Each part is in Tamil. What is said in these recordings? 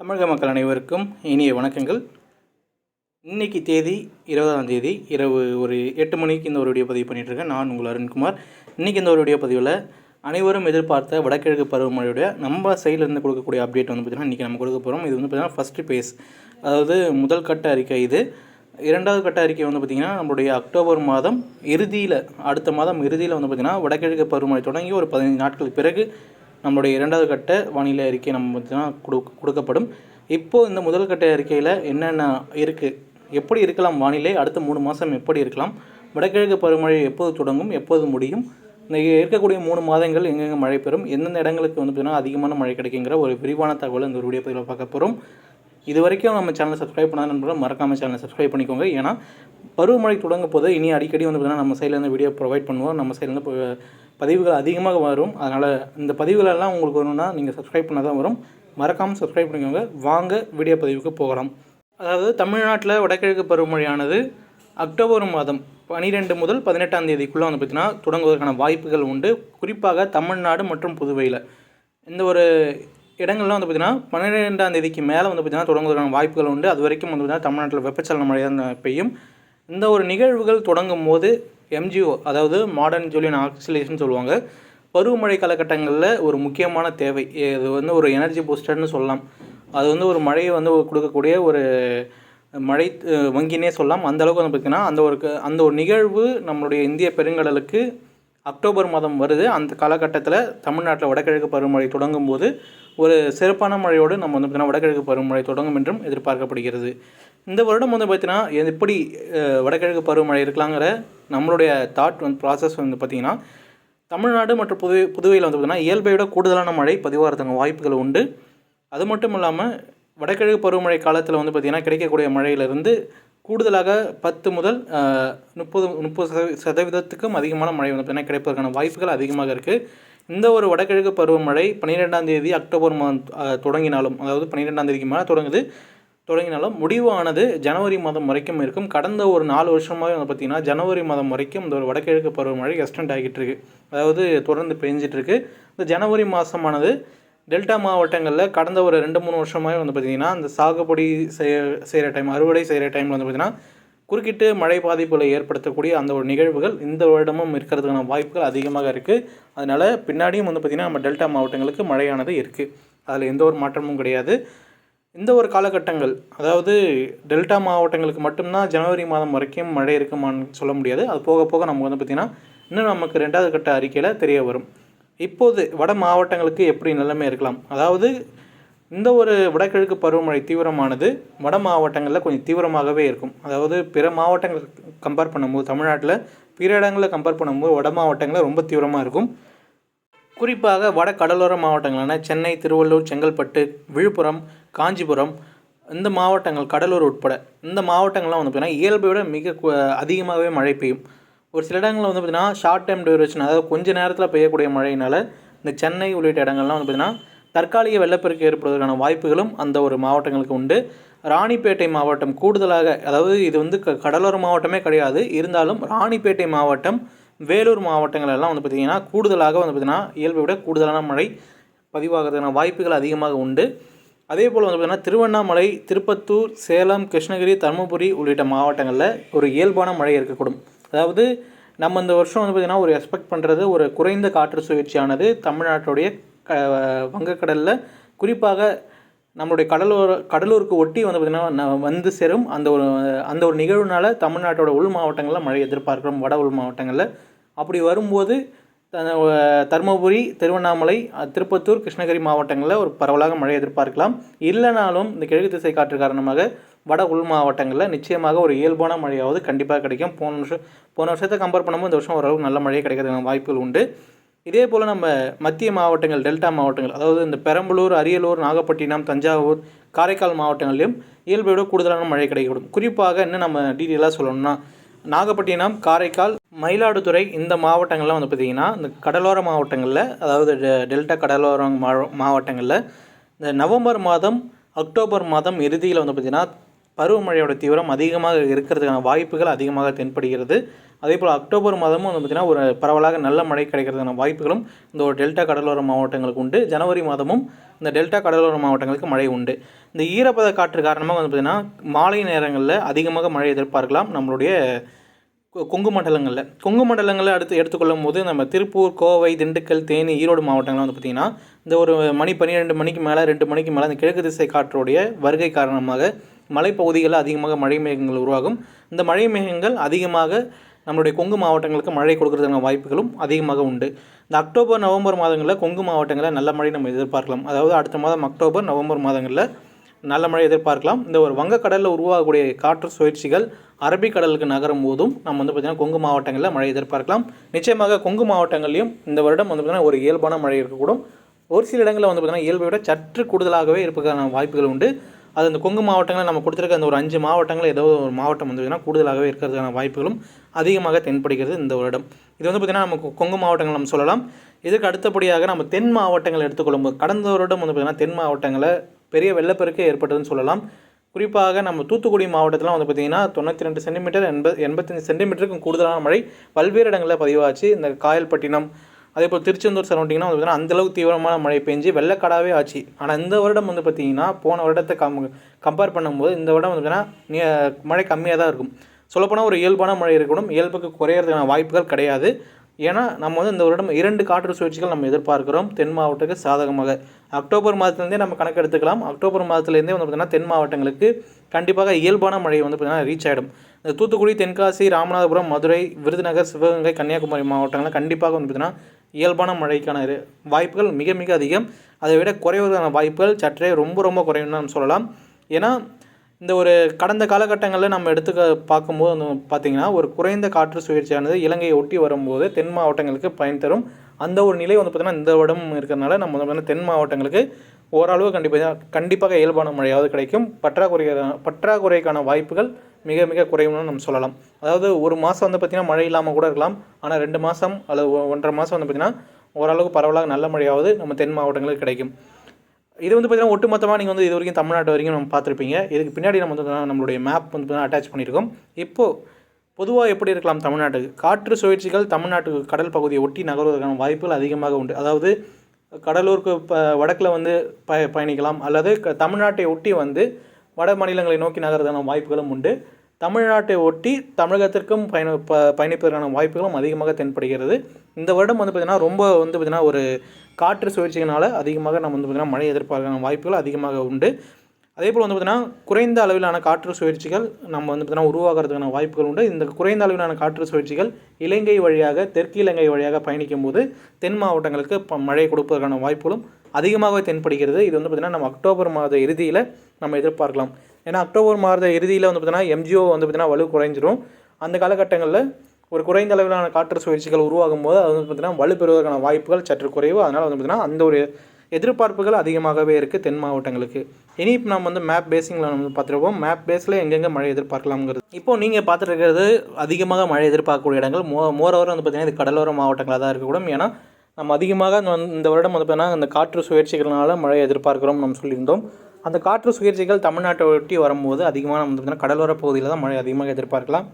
தமிழக மக்கள் அனைவருக்கும் இனிய வணக்கங்கள். இன்னைக்கு தேதி இருபதாம் தேதி இரவு ஒரு எட்டு மணிக்கு இந்த ஒரு வீடியோ பதிவு பண்ணிகிட்ருக்கேன் நான் உங்கள் அருண்குமார். இன்றைக்கி இந்த ஒரு வீடியோ பதிவில் அனைவரும் எதிர்பார்த்த வடகிழக்கு பருவமழையுடைய நம்ம சைட்லேருந்து கொடுக்கக்கூடிய அப்டேட் வந்து பார்த்திங்கன்னா இன்றைக்கி நம்ம கொடுக்க போகிறோம் இது வந்து பார்த்திங்கன்னா ஃபஸ்ட்டு பேஸ் அதாவது முதல் கட்ட அறிக்கை இது. இரண்டாவது கட்ட அறிக்கை வந்து பார்த்திங்கன்னா நம்மளுடைய அக்டோபர் மாதம் இறுதியில் அடுத்த மாதம் இறுதியில் வந்து பார்த்திங்கன்னா வடகிழக்கு பருவமழை தொடங்கி ஒரு பதினைஞ்சு நாட்களுக்கு பிறகு நம்மளுடைய இரண்டாவது கட்ட வானிலை அறிக்கை நம்ம பார்த்தீங்கன்னா கொடு கொடுக்கப்படும். இப்போது இந்த முதல் கட்ட அறிக்கையில் என்னென்ன இருக்குது எப்படி இருக்கலாம் வானிலை? அடுத்த மூணு மாதம் எப்படி இருக்கலாம்? வடகிழக்கு பருவமழை எப்போது தொடங்கும்? எப்போது முடியும்? இந்த இருக்கக்கூடிய மூணு மாதங்கள் எங்கெங்கே மழை பெறும்? எந்தெந்த இடங்களுக்கு வந்து பார்த்தீங்கன்னா அதிகமான மழை கிடைக்குங்கிற ஒரு விரிவான தகவல் இந்த ஒரு வீடியோ பதிவில் பார்க்க போகிறோம் இது வரைக்கும் நம்ம சேனலை சப்ஸ்கிரைப் பண்ணாத நண்பர்கள் மறக்காமல் சேனலை சப்ஸ்கிரைப் பண்ணிக்கோங்க. ஏன்னா பருவமழை தொடங்க போது இனி அடிக்கடி வந்து பார்த்தீங்கன்னா நம்ம சைட்லேருந்து வீடியோ ப்ரொவைட் பண்ணுவோம். நம்ம சைட்லேருந்து பதிவுகள் அதிகமாக வரும். அதனால் இந்த பதிவுகளெல்லாம் உங்களுக்கு வரணும்னா நீங்கள் சப்ஸ்கிரைப் பண்ணால் தான் வரும். மறக்காமல் சப்ஸ்கிரைப் பண்ணிக்கோங்க. வாங்க வீடியோ பதிவுக்கு போகலாம். அதாவது தமிழ்நாட்டில் வடகிழக்கு பருவமழையானது அக்டோபர் மாதம் பன்னிரெண்டு முதல் பதினெட்டாம் தேதிக்குள்ளே வந்து பார்த்திங்கன்னா தொடங்குவதற்கான வாய்ப்புகள் உண்டு. குறிப்பாக தமிழ்நாடு மற்றும் புதுவையில். இந்த ஒரு இடங்கள்லாம் வந்து பார்த்திங்கன்னா பன்னிரெண்டாம் தேதிக்கு மேலே வந்து பார்த்திங்கன்னா தொடங்குவதற்கான வாய்ப்புகள் உண்டு. அது வரைக்கும் வந்து பார்த்திங்கன்னா தமிழ்நாட்டில் வெப்பச்சலன மழை தான் பெய்யும். இந்த ஒரு நிகழ்வுகள் தொடங்கும் போது எம்ஜிஓ அதாவது மாடர்ன் ஜூலியன் ஆக்சிலேஷன் சொல்லுவாங்க. பருவமழை காலகட்டங்களில் ஒரு முக்கியமான தேவை. இது வந்து ஒரு எனர்ஜி பூஸ்டர்னு சொல்லலாம். அது வந்து ஒரு மழையை வந்து கொடுக்கக்கூடிய ஒரு மழை வங்கினே சொல்லலாம். அந்த அளவுக்கு வந்து பார்த்திங்கன்னா அந்த ஒரு அந்த ஒரு நிகழ்வு நம்மளுடைய இந்திய பெருங்கடலுக்கு அக்டோபர் மாதம் வருது. அந்த காலகட்டத்தில் தமிழ்நாட்டில் வடகிழக்கு பருவமழை தொடங்கும் போது ஒரு சிறப்பான மழையோடு நம்ம வந்து பார்த்திங்கன்னா வடகிழக்கு பருவமழை தொடங்கும் என்றும் எதிர்பார்க்கப்படுகிறது. இந்த வருடம் வந்து பார்த்திங்கன்னா எப்படி வடகிழக்கு பருவமழை இருக்கலாங்கிற நம்மளுடைய தாட் வந்து ப்ராசஸ் வந்து பார்த்திங்கன்னா தமிழ்நாடு மற்றும் புதுவை புதுவையில் வந்து பார்த்திங்கன்னா இயல்பை விட கூடுதலான மழை பதிவாகிறதுக்கு வாய்ப்புகள் உண்டு. அது மட்டும் இல்லாமல் வடகிழக்கு பருவமழை காலத்தில் வந்து பார்த்திங்கன்னா கிடைக்கக்கூடிய மழையிலிருந்து கூடுதலாக பத்து முதல் முப்பது முப்பது சதவீ- சதவீதத்துக்கும் அதிகமான மழை வந்து பார்த்திங்கன்னா கிடைப்பதற்கான வாய்ப்புகள் அதிகமாக இருக்குது இந்த ஒரு வடகிழக்கு பருவமழை பன்னிரெண்டாம் தேதி அக்டோபர் மாதம் தொடங்கினாலும் அதாவது பன்னிரெண்டாம் தேதிக்கு மேலே தொடங்குது. தொடங்கினாலும் முடிவானது ஜனவரி மாதம் வரைக்கும் இருக்கும். கடந்த ஒரு நாலு வருஷமாக வந்து பார்த்திங்கன்னா ஜனவரி மாதம் வரைக்கும் இந்த ஒரு வடகிழக்கு பருவமழை எக்ஸ்டெண்ட் ஆகிட்டு இருக்கு. அதாவது தொடர்ந்து பெஞ்சிட்ருக்கு இந்த ஜனவரி மாதமானது டெல்டா மாவட்டங்களில் கடந்த ஒரு ரெண்டு மூணு வருஷமாக வந்து பார்த்திங்கன்னா இந்த சாகுபடி செய்ய செய்கிற டைம் அறுவடை செய்கிற டைமில் வந்து பார்த்திங்கன்னா குறுக்கிட்டு மழை பாதிப்புகளை ஏற்படுத்தக்கூடிய அந்த ஒரு நிகழ்வுகள் இந்த வருடமும் இருக்கிறதுக்கான வாய்ப்புகள் அதிகமாக இருக்குது அதனால் பின்னாடியும் வந்து பார்த்திங்கன்னா நம்ம டெல்டா மாவட்டங்களுக்கு மழையானது இருக்குது அதில் எந்த ஒரு மாற்றமும் கிடையாது. இந்த ஒரு காலகட்டங்கள் அதாவது டெல்டா மாவட்டங்களுக்கு மட்டும்தான் ஜனவரி மாதம் வரைக்கும் மழை இருக்குமான்னு சொல்ல முடியாது. அது போக போக நமக்கு வந்து பார்த்திங்கன்னா இன்னும் நமக்கு ரெண்டாவது கட்ட அறிக்கையில் தெரிய வரும். இப்போது வட மாவட்டங்களுக்கு எப்படி நிலைமை இருக்கலாம்? அதாவது இந்த ஒரு வடகிழக்கு பருவமழை தீவிரமானது வட மாவட்டங்களில் கொஞ்சம் தீவிரமாகவே இருக்கும். அதாவது பிற மாவட்டங்கள் கம்பேர் பண்ணும்போது தமிழ்நாட்டில் பிற இடங்களை கம்பேர் பண்ணும்போது வட மாவட்டங்களில் ரொம்ப தீவிரமாக இருக்கும். குறிப்பாக வட கடலோர மாவட்டங்களான சென்னை திருவள்ளூர் செங்கல்பட்டு விழுப்புரம் காஞ்சிபுரம் இந்த மாவட்டங்கள் கடலூர் உட்பட இந்த மாவட்டங்கள்லாம் வந்து பார்த்திங்கன்னா இயல்பை விட மிக அதிகமாகவே மழை பெய்யும். ஒரு சில இடங்களில் வந்து பார்த்திங்கன்னா ஷார்ட் டைம் டியூரேஷன் அதாவது கொஞ்சம் நேரத்தில் பெய்யக்கூடிய மழையினால் இந்த சென்னை உள்ளிட்ட இடங்கள்லாம் வந்து பார்த்திங்கன்னா தற்காலிக வெள்ளப்பெருக்கு ஏற்படுவதற்கான வாய்ப்புகளும் அந்த ஒரு மாவட்டங்களுக்கு உண்டு. ராணிப்பேட்டை மாவட்டம் கூடுதலாக அதாவது இது வந்து க- கடலோர மாவட்டமே கிடையாது இருந்தாலும் ராணிப்பேட்டை மாவட்டம் வேலூர் மாவட்டங்கள் எல்லாம் வந்து பார்த்திங்கன்னா கூடுதலாக வந்து பார்த்திங்கன்னா இயல்பை விட கூடுதலான மழை பதிவாகிறதுக்கான வாய்ப்புகள் அதிகமாக உண்டு. அதே போல் வந்து பார்த்திங்கன்னா திருவண்ணாமலை திருப்பத்தூர் சேலம் கிருஷ்ணகிரி தருமபுரி உள்ளிட்ட மாவட்டங்களில் ஒரு இயல்பான மழை இருக்கக்கூடும் அதாவது நம்ம இந்த வருஷம் வந்து பார்த்திங்கன்னா ஒரு எக்ஸ்பெக்ட் பண்ணுறது ஒரு குறைந்த காற்று சுழற்சியானது தமிழ்நாட்டுடைய க வங்கக்கடலில். குறிப்பாக நம்மளுடைய கடலோர கடலூருக்கு ஒட்டி வந்து பார்த்திங்கன்னா வந்து சேரும். அந்த ஒரு அந்த ஒரு நிகழ்வுனால தமிழ்நாட்டோட உள் மாவட்டங்களில் மழை எதிர்பார்க்குறோம். வட உள் மாவட்டங்களில். அப்படி வரும்போது த- தருமபுரி திருவண்ணாமலை திருப்பத்தூர் கிருஷ்ணகிரி மாவட்டங்களில் ஒரு பரவலாக மழை எதிர்பார்க்கலாம். இல்லைனாலும் இந்த கிழக்கு திசை காற்று காரணமாக வட உள் மாவட்டங்களில் நிச்சயமாக ஒரு இயல்பான மழையாவது கண்டிப்பாக கிடைக்கும். போன வருஷம் போன வருஷத்தை கம்பேர் பண்ணும்போது இந்த வருஷம் ஓரளவுக்கு நல்ல மழையே கிடைக்கிறதுக்கான வாய்ப்புகள் உண்டு. இதே போல் நம்ம மத்திய மாவட்டங்கள் டெல்டா மாவட்டங்கள் அதாவது இந்த பெரம்பலூர் அரியலூர் நாகப்பட்டினம் தஞ்சாவூர் காரைக்கால் மாவட்டங்களிலும் இயல்பை விட கூடுதலான மழை கிடைக்கப்படும். குறிப்பாக இன்னும் நம்ம டீட்டெயிலாக சொல்லணும்னா நாகப்பட்டினம் காரைக்கால் மயிலாடுதுறை இந்த மாவட்டங்கள்லாம் வந்து பார்த்திங்கன்னா இந்த கடலோர மாவட்டங்களில் அதாவது டெ- டெல்டா கடலோர மாவட்டங்களில் இந்த நவம்பர் மாதம் அக்டோபர் மாதம் இறுதியில் வந்து பார்த்திங்கன்னா பருவமழையோட தீவிரம் அதிகமாக இருக்கிறதுக்கான வாய்ப்புகள் அதிகமாக தென்படுகிறது. அதே போல் அக்டோபர் மாதமும் வந்து பார்த்திங்கன்னா ஒரு பரவலாக நல்ல மழை கிடைக்கிறதுக்கான வாய்ப்புகளும் இந்த ஒரு டெல்டா கடலோர மாவட்டங்களுக்கு உண்டு. ஜனவரி மாதமும் இந்த டெல்டா கடலோர மாவட்டங்களுக்கு மழை உண்டு. இந்த ஈரப்பத காற்று காரணமாக வந்து பார்த்திங்கன்னா மாலை நேரங்களில் அதிகமாக மழை எதிர்பார்க்கலாம் நம்மளுடைய கொ- கொங்கு மண்டலங்களில். கொங்கு மண்டலங்களில் அடுத்து எடுத்துக்கொள்ளும் போது நம்ம திருப்பூர் கோவை திண்டுக்கல் தேனி ஈரோடு மாவட்டங்கள் வந்து பார்த்திங்கன்னா இந்த ஒரு மணி பன்னிரெண்டு மணிக்கு மேலே ரெண்டு மணிக்கு மேலே அந்த கிழக்கு திசை காற்றுடைய வருகை காரணமாக மலைப்பகுதிகளில் அதிகமாக மழை மேகங்கள் உருவாகும். இந்த மழை மேகங்கள் அதிகமாக நம்மளுடைய கொங்கு மாவட்டங்களுக்கு மழை கொடுக்கறதுக்கான வாய்ப்புகளும் அதிகமாக உண்டு. இந்த அக்டோபர் நவம்பர் மாதங்களில் கொங்கு மாவட்டங்களில் நல்ல மழை நம்ம எதிர்பார்க்கலாம். அதாவது அடுத்த மாதம் அக்டோபர் நவம்பர் மாதங்களில் நல்ல மழை எதிர்பார்க்கலாம். இந்த ஒரு வங்கக்கடலில் உருவாகக்கூடிய காற்று சுழற்சிகள் அரபிக்கடலுக்கு நகரும் போதும் நம்ம வந்து பார்த்திங்கன்னா கொங்கு மாவட்டங்களில் மழை எதிர்பார்க்கலாம். நிச்சயமாக கொங்கு மாவட்டங்களையும் இந்த வருடம் வந்து பார்த்திங்கன்னா ஒரு இயல்பான மழை இருக்கக்கூடும். ஒரு சில இடங்களில் வந்து பார்த்திங்கன்னா இயல்பை விட சற்று கூடுதலாகவே இருப்பதற்கான வாய்ப்புகள் உண்டு. அது அந்த கொங்கு மாவட்டங்களில் நம்ம கொடுத்துருக்க அந்த ஒரு அஞ்சு மாவட்டங்களில் ஏதோ ஒரு மாவட்டம் வந்து கூடுதலாகவே இருக்கிறதுக்கான வாய்ப்புகளும் அதிகமாக தென்படுகிறது இந்த வருடம் இது வந்து பார்த்திங்கன்னா நம்ம கொங்கு மாவட்டங்கள் நம்ம சொல்லலாம். இதுக்கு அடுத்தபடியாக நம்ம தென் மாவட்டங்கள் எடுத்துக்கொள்ளும்போது கடந்த வருடம் வந்து பார்த்திங்கன்னா தென் மாவட்டங்களில் பெரிய வெள்ளப்பெருக்கே ஏற்பட்டதுன்னு சொல்லலாம். குறிப்பாக நம்ம தூத்துக்குடி மாவட்டத்தில் வந்து பார்த்திங்கன்னா தொண்ணூற்றி ரெண்டு சென்டிமீட்டர் எண்பது எண்பத்தஞ்சு சென்டிமீட்டருக்கும் கூடுதலான மழை பல்வேறு இடங்களில் பதிவாச்சு. இந்த காயல்பட்டினம் அதே போல் திருச்செந்தூர் சரௌண்டிங்னா வந்து பார்த்திங்கன்னா அந்தளவுக்கு தீவிரமான மழை பெஞ்சு வெள்ளக்காடாகவே ஆச்சு. ஆனால் இந்த வருடம் வந்து பார்த்திங்கன்னா போன வருடத்தை கம் கம்பேர் பண்ணும்போது இந்த வருடம் வந்து பார்த்திங்கன்னா நீ- மழை கம்மியாக தான் இருக்கும். சொல்லப்போனால் ஒரு இயல்பான மழை இருக்கணும். இயல்புக்கு குறையிறதுக்கான வாய்ப்புகள் கிடையாது. ஏன்னா நம்ம வந்து இந்த வருடம் இரண்டு காற்று சுழற்சிகள் நம்ம எதிர்பார்க்கிறோம். தென் மாவட்டத்துக்கு சாதகமாக. அக்டோபர் மாதத்துலேருந்தே நம்ம கணக்கு எடுத்துக்கலாம். அக்டோபர் மாதத்துலேருந்தே வந்து பார்த்திங்கன்னா தென் மாவட்டங்களுக்கு கண்டிப்பாக இயல்பான மழை வந்து பார்த்திங்கன்னா ரீச் ஆகிடும் இந்த தூத்துக்குடி தென்காசி ராமநாதபுரம் மதுரை விருதுநகர் சிவகங்கை கன்னியாகுமரி மாவட்டங்கள்லாம் கண்டிப்பாக வந்து பார்த்திங்கன்னா இயல்பான மழைக்கான வாய்ப்புகள் மிக மிக அதிகம். அதை விட குறைவதற்கான வாய்ப்புகள் சற்றே ரொம்ப ரொம்ப குறையும் தான் சொல்லலாம். ஏன்னா இந்த ஒரு கடந்த காலகட்டங்களில் நம்ம எடுத்துக்க பார்க்கும்போது வந்து பார்த்திங்கன்னா ஒரு குறைந்த காற்று சுழற்சியானது இலங்கையை ஒட்டி வரும்போது தென் மாவட்டங்களுக்கு பயன் தரும். அந்த ஒரு நிலை வந்து பார்த்திங்கன்னா இந்த இடம் இருக்கிறதுனால நம்ம வந்து பார்த்திங்கன்னா தென் மாவட்டங்களுக்கு ஓரளவு கண்டிப்பாக கண்டிப்பாக இயல்பான மழையாவது கிடைக்கும். பற்றாக்குறை பற்றாக்குறைக்கான வாய்ப்புகள் மிக மிக குறைவுன்னு நம்ம சொல்லலாம். அதாவது ஒரு மாதம் வந்து பார்த்திங்கன்னா மழை இல்லாமல் கூட இருக்கலாம். ஆனால் ரெண்டு மாதம் அல்லது ஒன்றரை மாதம் வந்து பார்த்திங்கன்னா ஓரளவுக்கு பரவலாக நல்ல மழையாவது நம்ம தென் மாவட்டங்களுக்கு கிடைக்கும். இது வந்து பார்த்திங்கன்னா ஒட்டுமொத்தமாக நீங்கள் வந்து இது வரைக்கும் தமிழ்நாட்டு வரைக்கும் நம்ம பார்த்துருப்பீங்க. இதுக்கு பின்னாடி நம்ம வந்து பார்த்தீங்கன்னா நம்மளுடைய மேப் வந்து அட்டாச் பண்ணியிருக்கோம். இப்போது பொதுவாக எப்படி இருக்கலாம் தமிழ்நாட்டுக்கு? காற்று சுழற்சிகள் தமிழ்நாட்டு கடல் பகுதியை ஒட்டி நகர்வதற்கான வாய்ப்புகள் அதிகமாக உண்டு. அதாவது கடலூருக்கு இப்போ வடக்கில் வந்து ப பயணிக்கலாம். அல்லது க- தமிழ்நாட்டை ஒட்டி வந்து வட மாநிலங்களை நோக்கி நகர்றதுக்கான வாய்ப்புகளும் உண்டு. தமிழ்நாட்டை ஒட்டி தமிழகத்திற்கும் பயண ப பயணிப்பதற்கான வாய்ப்புகளும் அதிகமாக தென்படுகிறது. இந்த வருடம் வந்து பார்த்திங்கன்னா ரொம்ப வந்து பார்த்திங்கன்னா ஒரு காற்று சுழற்சியினால் அதிகமாக நம்ம வந்து பார்த்திங்கன்னா மழை எதிர்பார்க்கான வாய்ப்புகள் அதிகமாக உண்டு. அதே போல் வந்து பார்த்திங்கன்னா குறைந்த அளவிலான காற்று சுழற்சிகள் நம்ம வந்து பார்த்திங்கன்னா உருவாகிறதுக்கான வாய்ப்புகள் உண்டு. இந்த குறைந்த அளவிலான காற்று சுழற்சிகள் இலங்கை வழியாக தெற்கு இலங்கை வழியாக பயணிக்கும் போது தென் மாவட்டங்களுக்கு ப- மழை கொடுப்பதற்கான வாய்ப்புகளும் அதிகமாக தென்படுகிறது. இது வந்து பார்த்திங்கன்னா நம்ம அக்டோபர் மாத இறுதியில் நம்ம எதிர்பார்க்கலாம். ஏன்னா அக்டோபர் மாத இறுதியில் வந்து பார்த்திங்கன்னா எம்ஜிஓ வந்து பார்த்தீங்கன்னா வலு குறைஞ்சிரும். அந்த காலகட்டங்களில் ஒரு குறைந்த அளவிலான காற்று சுழற்சிகள் உருவாகும் போது அது வந்து பார்த்திங்கன்னா வலு பெறுவதற்கான வாய்ப்புகள் சற்று குறைவு. அதனால் வந்து பார்த்திங்கன்னா அந்த ஒரு எதிர்பார்ப்புகள் அதிகமாகவே இருக்குது தென் மாவட்டங்களுக்கு. இனி இப்போ நம்ம வந்து மேப் பேஸிங்கில் நம்ம பார்த்துருப்போம். மேப் பேஸில் எங்கெங்கே மழை எதிர்பார்க்கலாம்ங்கிறது. இப்போ நீங்கள் பார்த்துருக்கிறது அதிகமாக மழை எதிர்பார்க்கக்கூடிய இடங்கள். மோ மோரோவர் வந்து பார்த்திங்கன்னா இது கடலோர மாவட்டங்களாக தான் இருக்கக்கூடும். ஏன்னா நம்ம அதிகமாக இந்த இந்த வருடம் வந்து பார்த்தீங்கன்னா இந்த காற்று சுழற்சிகளால் மழை எதிர்பார்க்குறோம் நம்ம சொல்லியிருந்தோம். அந்த காற்று சுழற்சிகள் தமிழ்நாட்டை ஒட்டி வரும்போது அதிகமாக வந்து பார்த்திங்கன்னா கடலோர பகுதியில் தான் மழை அதிகமாக எதிர்பார்க்கலாம்.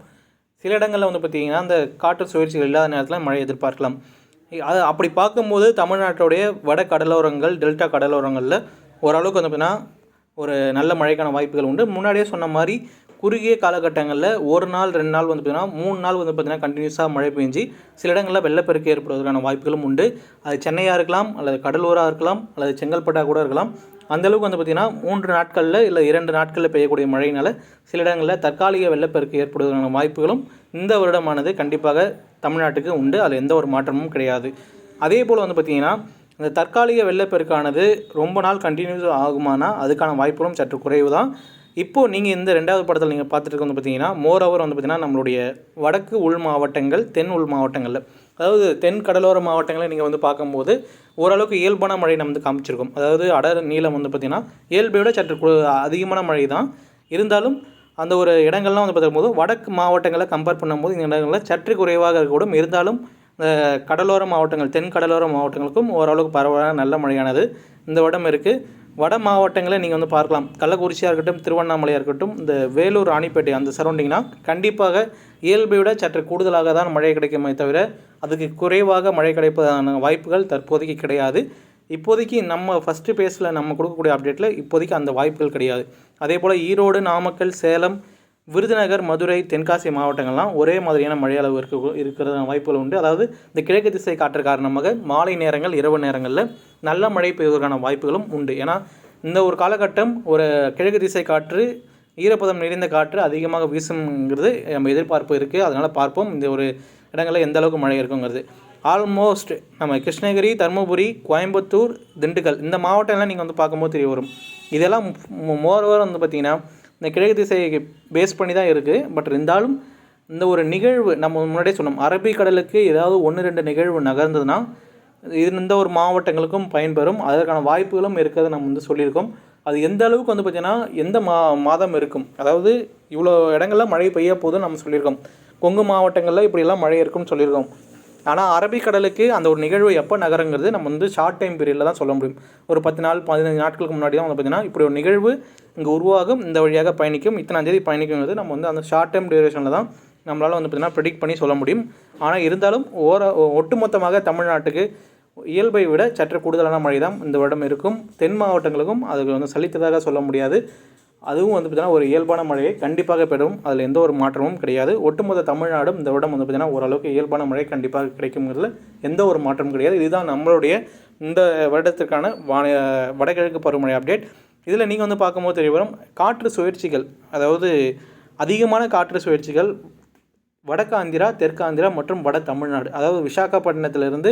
சில இடங்களில் வந்து பார்த்திங்கன்னா அந்த காற்று சுழற்சிகள் இல்லாத நேரத்தில் மழை எதிர்பார்க்கலாம். அது அப்படி பார்க்கும்போது தமிழ்நாட்டுடைய வட கடலோரங்கள் டெல்டா கடலோரங்களில் ஓரளவுக்கு வந்து பார்த்திங்கன்னா ஒரு நல்ல மழைக்கான வாய்ப்புகள் உண்டு. முன்னாடியே சொன்ன மாதிரி குறுகிய காலகட்டங்களில் ஒரு நாள் ரெண்டு நாள் வந்து பார்த்திங்கன்னா மூணு நாள் வந்து பார்த்திங்கன்னா கண்டினியூஸாக மழை பெஞ்சு சில இடங்களில் வெள்ளப்பெருக்கு ஏற்படுவதற்கான வாய்ப்புகளும் உண்டு. அது சென்னையாக இருக்கலாம் அல்லது கடலூராக இருக்கலாம் அல்லது செங்கல்பட்டாக கூட இருக்கலாம். அந்தளவுக்கு வந்து பார்த்திங்கன்னா மூன்று நாட்களில் இல்லை இரண்டு நாட்களில் பெய்யக்கூடிய மழையினால் சில இடங்களில் தற்காலிக வெள்ளப்பெருக்கு ஏற்படுவதற்கான வாய்ப்புகளும் இந்த வருடமானது கண்டிப்பாக தமிழ்நாட்டுக்கு உண்டு. அதில் எந்த ஒரு மாற்றமும் கிடையாது. அதே போல் வந்து பார்த்திங்கன்னா இந்த தற்காலிக வெள்ளப்பெருக்கானது ரொம்ப நாள் கண்டினியூஸ் ஆகுமானா அதுக்கான வாய்ப்புகளும் சற்று குறைவு தான் இப்போது நீங்கள் இந்த ரெண்டாவது படத்தில் நீங்கள் பார்த்துட்டு வந்து பார்த்தீங்கன்னா மோர் ஓவர் வந்து பார்த்திங்கன்னா நம்மளுடைய வடக்கு உள் மாவட்டங்கள் தென் உள் மாவட்டங்களில் அதாவது தென் கடலோர மாவட்டங்களை நீங்கள் வந்து பார்க்கும்போது ஓரளவுக்கு இயல்பான மழை நம்ம வந்து காமிச்சிருக்கோம். அதாவது அடர் நீளம் வந்து பார்த்திங்கன்னா இயல்பையோட சற்று அதிகமான மழை தான் இருந்தாலும் அந்த ஒரு இடங்கள்லாம் வந்து பார்க்கும்போது வடக்கு மாவட்டங்களை கம்பேர் பண்ணும்போது இந்த இடங்களில் சற்று குறைவாக இருக்கக்கூடும். இருந்தாலும் கடலோர மாவட்டங்கள் தென் கடலோர மாவட்டங்களுக்கும் ஓரளவுக்கு பரவலான நல்ல மழையானது இந்த இடம் இருக்குது வட மாவட்டங்களை நீங்கள் வந்து பார்க்கலாம். கள்ளக்குறிச்சியாக இருக்கட்டும் திருவண்ணாமலையாக இருக்கட்டும் இந்த வேலூர் ராணிப்பேட்டை அந்த சரௌண்டிங்னா கண்டிப்பாக இயல்பை விட சற்று கூடுதலாக தான் மழை கிடைக்குமே தவிர அதுக்கு குறைவாக மழை கிடைப்பதான வாய்ப்புகள் தற்போதைக்கு கிடையாது. இப்போதைக்கு நம்ம ஃபஸ்ட்டு பேஸில் நம்ம கொடுக்கக்கூடிய அப்டேட்டில் இப்போதைக்கு அந்த வாய்ப்புகள் கிடையாது. அதே போல் ஈரோடு நாமக்கல் சேலம் விருதுநகர் மதுரை தென்காசி மாவட்டங்கள்லாம் ஒரே மாதிரியான மழை அளவு இருக்க இருக்கிற வாய்ப்புகள் உண்டு. அதாவது இந்த கிழக்கு திசை காற்று காரணமாக மாலை நேரங்கள் இரவு நேரங்களில் நல்ல மழை பெய்வதற்கான வாய்ப்புகளும் உண்டு. ஏன்னா இந்த ஒரு காலகட்டம் ஒரு கிழக்கு திசை காற்று ஈரப்பதம் நிறைந்த காற்று அதிகமாக வீசுங்கிறது நம்ம எதிர்பார்ப்பு இருக்குது அதனால் பார்ப்போம் இந்த ஒரு இடங்களில் எந்த அளவுக்கு மழை இருக்குங்கிறது. ஆல்மோஸ்ட் நம்ம கிருஷ்ணகிரி தருமபுரி கோயம்புத்தூர் திண்டுக்கல் இந்த மாவட்டம்லாம் நீங்கள் வந்து பார்க்கும்போது தெரிய வரும். இதெல்லாம் மோரோவர் வந்து பார்த்திங்கன்னா இந்த கிழக்கு திசையை பேஸ் பண்ணி தான் இருக்குது பட் இருந்தாலும் இந்த ஒரு நிகழ்வு நம்ம முன்னாடியே சொன்னோம் அரபிக்கடலுக்கு ஏதாவது ஒன்று ரெண்டு நிகழ்வு நகர்ந்ததுன்னா இது இந்த ஒரு மாவட்டங்களுக்கும் பயன்பெறும். அதற்கான வாய்ப்புகளும் இருக்கிறத நம்ம வந்து சொல்லியிருக்கோம். அது எந்த அளவுக்கு வந்து பார்த்திங்கன்னா எந்த மா மாதம் இருக்கும்? அதாவது இவ்வளோ இடங்களில் மழை பெய்ய போதும் நம்ம சொல்லியிருக்கோம். கொங்கு மாவட்டங்களில் இப்படியெல்லாம் மழை இருக்கும்னு சொல்லியிருக்கோம். ஆனால் அரபிக்கடலுக்கு அந்த ஒரு நிகழ்வு எப்போ நகரங்கிறது நம்ம வந்து ஷார்ட் டைம் பீரியடில் தான் சொல்ல முடியும். ஒரு பத்து நாள் பதினஞ்சு நாட்களுக்கு முன்னாடி தான் வந்து பார்த்திங்கன்னா இப்படி ஒரு நிகழ்வு இங்கே உருவாகும். இந்த வழியாக பயணிக்கும். இத்தனாம் தேதி பயணிக்குங்கிறது நம்ம வந்து அந்த ஷார்ட் டைம் டியூரேஷனில் தான் நம்மளால் வந்து பார்த்திங்கன்னா ப்ரெடிக்ட் பண்ணி சொல்ல முடியும். ஆனால் இருந்தாலும் ஓர ஒட்டுமொத்தமாக தமிழ்நாட்டுக்கு இயல்பை விட சற்று கூடுதலான மழை தான் இந்த வருடம் இருக்கும். தென் மாவட்டங்களுக்கும் அது வந்து சலித்ததாக சொல்ல முடியாது. அதுவும் வந்து பார்த்திங்கன்னா ஒரு இயல்பான மழையை கண்டிப்பாக பெறும். அதில் எந்த ஒரு மாற்றமும் கிடையாது. ஒட்டுமொத்த தமிழ்நாடும் இந்த வருடம் வந்து பார்த்திங்கன்னா ஓரளவுக்கு இயல்பான மழை கண்டிப்பாக கிடைக்குங்கிறதுல எந்த ஒரு மாற்றமும் கிடையாது. இதுதான் நம்மளுடைய இந்த வருடத்திற்கான வான வடகிழக்கு பருவமழை அப்டேட் இதில் நீங்கள் வந்து பார்க்கும்போது தெரிய வரும் காற்று சுழற்சிகள் அதாவது அதிகமான காற்று சுழற்சிகள் தெற்கு ஆந்திரா மற்றும் வட தமிழ்நாடு அதாவது விசாகப்பட்டினத்திலிருந்து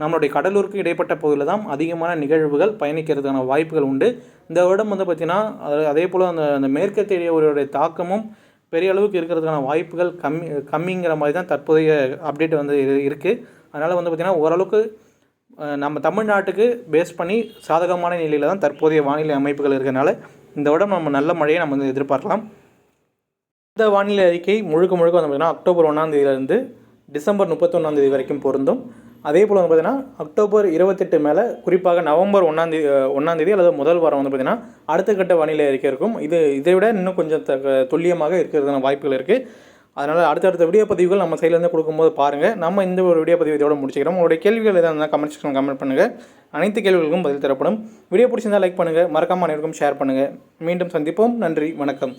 நம்மளுடைய கடலூருக்கு இடைப்பட்ட பகுதியில் தான் அதிகமான நிகழ்வுகள் பயணிக்கிறதுக்கான வாய்ப்புகள் உண்டு. இந்த வருடம் வந்து பார்த்திங்கன்னா அதே போல் அந்த அந்த ஒருவருடைய தாக்கமும் பெரிய அளவுக்கு இருக்கிறதுக்கான வாய்ப்புகள் கம்மி கம்மிங்கிற மாதிரி தான் தற்போதைய அப்டேட் வந்து இருக்குது அதனால் வந்து பார்த்திங்கன்னா ஓரளவுக்கு நம்ம தமிழ்நாட்டுக்கு பேஸ் பண்ணி சாதகமான நிலையில் தான் தற்போதைய வானிலை அமைப்புகள் இருக்கிறனால இந்த விட நம்ம நல்ல மழையை நம்ம வந்து எதிர்பார்க்கலாம். இந்த வானிலை அறிக்கை முழுக்க முழுக்க வந்து பார்த்திங்கன்னா அக்டோபர் ஒன்றாந்தேதியிலேருந்து டிசம்பர் முப்பத்தொன்னாந்தேதி வரைக்கும் பொருந்தும். அதே போல் வந்து பார்த்திங்கன்னா அக்டோபர் இருபத்தெட்டு மேலே குறிப்பாக நவம்பர் ஒன்றாந்தேதி ஒன்றாந்தேதி அல்லது முதல் வாரம் வந்து பார்த்திங்கன்னா அடுத்த கட்ட வானிலை அறிக்கை இருக்கும். இது இதை விட இன்னும் கொஞ்சம் த துல்லியமாக இருக்கிறதுக்கான வாய்ப்புகள் இருக்குது அதனால் அடுத்தடுத்த வீடியோ பதிவுகள் நம்ம சைட்லேருந்து கொடுக்கும்போது பாருங்கள் நம்ம இந்த ஒரு வீடியோ பதிவு இதோட முடிச்சுக்கிறோம். உங்களுடைய கேள்விகள் எதாவது இருந்தால் கமெண்ட் செக்ஷன் கமெண்ட் பண்ணுங்கள் அனைத்து கேள்விகளுக்கும் பதில் தரப்படும். வீடியோ பிடிச்சிருந்தால் லைக் பண்ணுங்கள் மறக்காமல் அனைவருக்கும் ஷேர் பண்ணுங்கள் மீண்டும் சந்திப்போம். நன்றி. வணக்கம்.